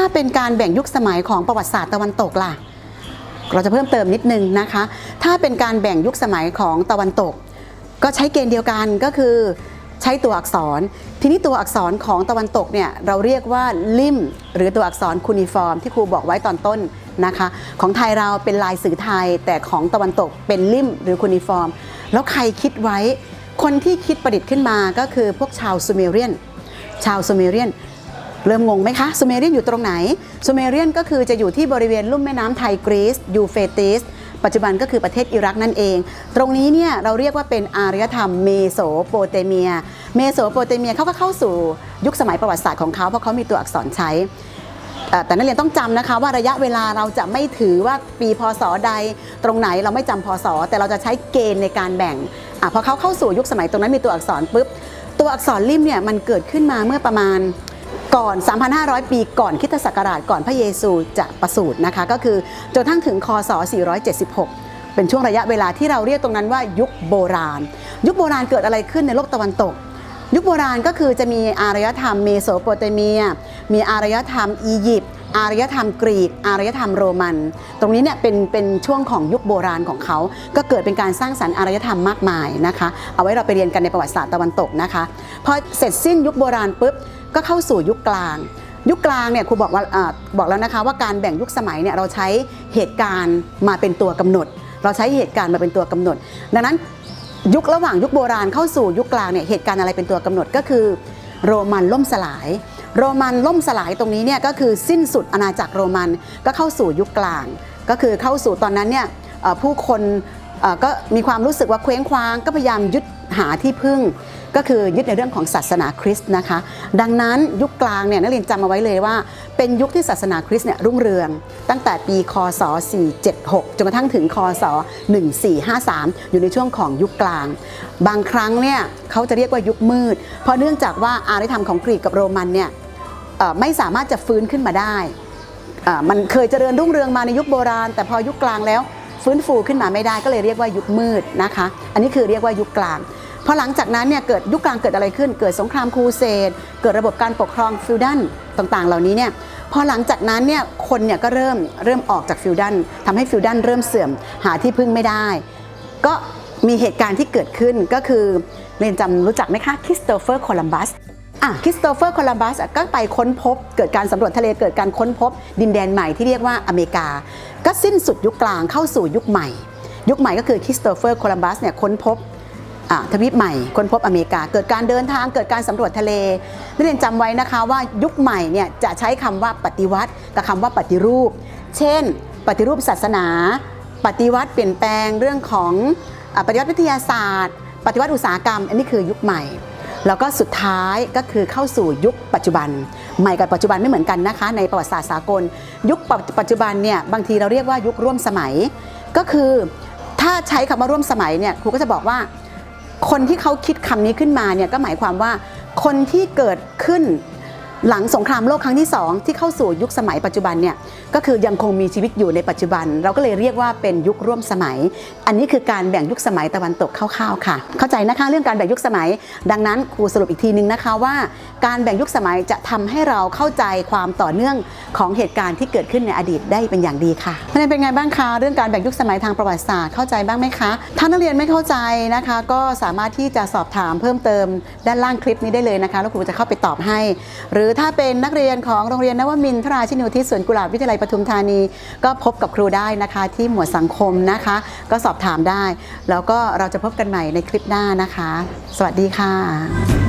าเป็นการแบ่งยุคสมัยของประวัติศาสตร์ตะวันตกล่ะ เราจะเพิ่มเติมนิดนึงนะคะ ถ้าเป็นการแบ่งยุคสมัยของตะวันตก ก็ใช้เกณฑ์เดียวกันก็คือใช้ตัวอักษร ทีนี้ตัวอักษรของตะวันตกเนี่ยเราเรียกว่าลิมหรือตัวอักษรคูนิฟอร์ม ที่ครูบอกไว้ตอนต้นนะคะ ของไทยเราเป็นลายสื่อไทย แต่ของตะวันตกเป็นลิมหรือคูนิฟอร์ม แล้วใครคิดไว้ คนที่คิดประดิษฐ์ขึ้นมาก็คือพวกชาวซูเมเรียน ชาวซูเมเรียน เริ่มงงไหมคะซูเมเรียนอยู่ตรงไหนซูเมเรียนก็คือจะอยู่ที่บริเวณลุ่มแม่น้ำไทกรีซยูเฟติสปัจจุบันก็คือประเทศอิรักนั่นเอง ตรงนี้เนี่ยเราเรียกว่าเป็นอารยธรรมเมโสโปเตเมีย เมโสโปเตเมียเขาก็เข้าสู่ยุคสมัยประวัติศาสตร์ของเขาเพราะเขามีตัวอักษรใช้ แต่นักเรียนต้องจำนะคะว่าระยะเวลาเราจะไม่ถือว่าปีพศใด ตรงไหนเราไม่จำพศ แต่เราจะใช้เกณฑ์ในการแบ่งอพอเขาเข้าสู่ยุคสมัยตรงนั้นมีตัวอักษรปุ๊บตัวอักษรลิมเนี่ยมันเกิดขึ้นมาเมื่อประมาณ ก่อน 3,500 ปีก่อนคิตศักราชก่อนพระเยซูจะประสูตินะคะก็คือจนทั้งถึงคศ 476 เป็นช่วงระยะเวลาที่เราเรียกตรงนั้นว่ายุคโบราณ ยุคโบราณเกิดอะไรขึ้นในโลกตะวันตก ยุคโบราณก็คือจะมีอารยธรรมเมโสโปเตเมีย มีอารยธรรมอียิปต์อารยธรรมกรีก อารยธรรมโรมัน ตรงนี้เนี่ยเป็นเป็นช่วงของยุคโบราณของเขา ก็เกิดเป็นการสร้างสรรค์อารยธรรมมากมายนะคะ เอาไว้เราไปเรียนกันในประวัติศาสตร์ตะวันตกนะคะ พอเสร็จสิ้นยุคโบราณปุ๊บ ก็เข้าสู่ยุคกลาง ยุคกลางเนี่ยครูบอกว่าอบอกแล้วนะคะว่าการแบ่งยุคสมัยเนี่ยเราใช้เหตุการณ์มาเป็นตัวกำหนด เราใช้เหตุการณ์มาเป็นตัวกำหนด ดังนั้นยุคระหว่างยุคโบราณเข้าสู่ยุคกลางเนี่ยเหตุการณ์อะไรเป็นตัวกำหนดก็คือ โรมันล่มสลาย โรมันล่มสลายตรงนี้เนี่ยก็คือสิ้นสุดอาณาจักรโรมันก็เข้าสู่ยุคกลาง ก็คือเข้าสู่ตอนนั้นเนี่ยผู้คนก็มีความรู้สึกว่าเคว้งคว้างก็พยายามยึดหาที่พึ่ง ก็คือยึดในเรื่องของศาสนาคริสต์นะคะ ดังนั้นยุคกลางเนี่ยนักเรียนจำเอาไว้เลยว่า เป็นยุคที่ศาสนาคริสต์เนี่ยรุ่งเรือง ตั้งแต่ปีคศ 476 จนกระทั่งถึงคศ 1453 อยู่ในช่วงของยุคกลาง บางครั้งเนี่ยเขาจะเรียกว่ายุคมืด เพราะเนื่องจากว่าอารยธรรมของกรีกกับโรมันเนี่ยไม่สามารถจะฟื้นขึ้นมาได้มันเคยเจริญรุ่งเรืองมาในยุคโบราณ แต่พอยุคกลางแล้วฟื้นฟูขึ้นมาไม่ได้ก็เลยเรียกว่ายุคมืดนะคะ อันนี้คือเรียกว่ายุคกลาง พอหลังจากนั้นเนี่ยเกิดยุคกลางเกิดอะไรขึ้น เกิดสงครามครูเสดเกิดระบบการปกครองฟิวดันต่างๆ เหล่านี้เนี่ยพอหลังจากนั้นเนี่ยคนเนี่ยก็เริ่มเริ่มออกจากฟิวดันทำให้ฟิวดันเริ่มเสื่อมหาที่พึ่งไม่ได้ ก็มีเหตุการณ์ที่เกิดขึ้นก็คือเรียนจำรู้จักไหมคะคริสโตเฟอร์โคลัมบัสอะคริสโตเฟอร์โคลัมบัสก็ไปค้นพบ เกิดการสำรวจทะเลเกิดการค้นพบ ดินแดนใหม่ที่เรียกว่าอเมริกา ก็สิ้นสุดยุคกลางเข้าสู่ยุคใหม่ ยุคใหม่ก็คือคริสโตเฟอร์โคลัมบัสเนี่ยค้นพบ ทวีปใหม่ค้นพบอเมริกา เกิดการเดินทางเกิดการสำรวจทะเลนักเรียนจำไว้นะคะว่ายุคใหม่เนี่ยจะใช้คำว่าปฏิวัติกับคำว่าปฏิรูป เช่น ปฏิรูปศาสนา ปฏิวัติเปลี่ยนแปลงเรื่องของอปฏิวัติวิทยาศาสตร์ ปฏิวัติอุตสาหกรรม อันนี้คือยุคใหม่แล้วก็สุดท้ายก็คือเข้าสู่ยุคปัจจุบัน ใหม่กับปัจจุบันไม่เหมือนกันนะคะ ในประวัติศาสตร์สากล ยุคปัจจุบันเนี่ยบางทีเราเรียกว่ายุคร่วมสมัย ก็คือถ้าใช้คำว่าร่วมสมัยเนี่ยครูก็จะบอกว่า คนที่เขาคิดคำนี้ขึ้นมาเนี่ยก็หมายความว่าคนที่เกิดขึ้น หลังสงครามโลกครั้งที่สองที่เข้าสู่ยุคสมัยปัจจุบันเนี่ยก็คือยังคงมีชีวิตอยู่ในปัจจุบัน เราก็เลยเรียกว่าเป็นยุคร่วมสมัย อันนี้คือการแบ่งยุคสมัยตะวันตกคร่าวๆค่ะ เข้าใจนะคะเรื่องการแบ่งยุคสมัย ดังนั้นครูสรุปอีกทีนึงนะคะว่า การแบ่งยุคสมัยจะทำให้เราเข้าใจความต่อเนื่องของเหตุการณ์ที่เกิดขึ้นในอดีตได้เป็นอย่างดีค่ะนักเรียนเป็นไงบ้างคะเรื่องการแบ่งยุคสมัยทางประวัติศาสตร์เข้าใจบ้างไหมคะถ้านักเรียนไม่เข้าใจนะคะ ก็สามารถที่จะสอบถามเพิ่มเติมด้านล่างคลิปนี้ได้เลยนะคะแล้วครูจะเข้าไปตอบให้ หรือถ้าเป็นนักเรียนของโรงเรียนนวมินทราชินูทิศสวนกุหลาบวิทยาลัยปทุมธานี ก็พบกับครูได้นะคะ ที่หมวดสังคมนะคะ ก็สอบถามได้ แล้วก็เราจะพบกันใหม่ในคลิปหน้านะคะ สวัสดีค่ะ